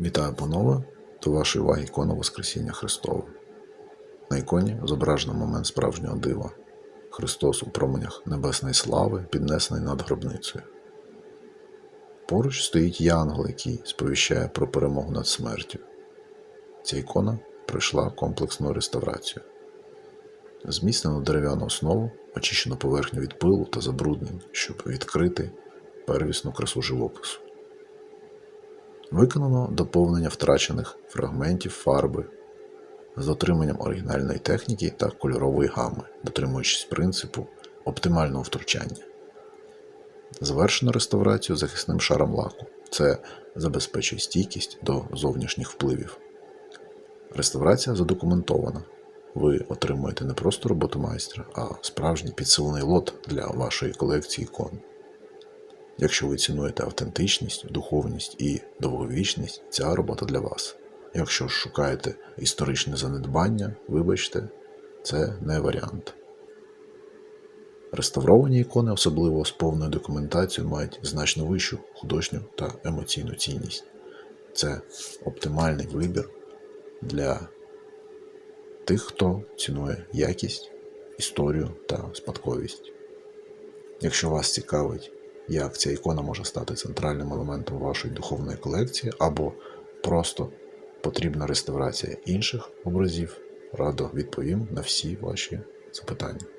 Вітаю, панове! До вашої уваги ікона Воскресіння Христова. На іконі зображено момент справжнього дива. Христос у променях небесної слави, піднесений над гробницею. Поруч стоїть янгол, який сповіщає про перемогу над смертю. Ця ікона пройшла комплексну реставрацію. Зміцнену дерев'яну основу, очищену поверхню від пилу та забруднень, щоб відкрити первісну красу живопису. Виконано доповнення втрачених фрагментів фарби з дотриманням оригінальної техніки та кольорової гами, дотримуючись принципу оптимального втручання. Завершено реставрацію захисним шаром лаку. Це забезпечує стійкість до зовнішніх впливів. Реставрація задокументована. Ви отримуєте не просто роботу майстра, а справжній підсилений лот для вашої колекції ікон. Якщо ви цінуєте автентичність, духовність і довговічність, ця робота для вас. Якщо ж шукаєте історичне занедбання, вибачте, це не варіант. Реставровані ікони, особливо з повною документацією, мають значно вищу художню та емоційну цінність. Це оптимальний вибір для тих, хто цінує якість, історію та спадковість. Якщо вас цікавить, як ця ікона може стати центральним елементом вашої духовної колекції, або просто потрібна реставрація інших образів, радо відповім на всі ваші запитання.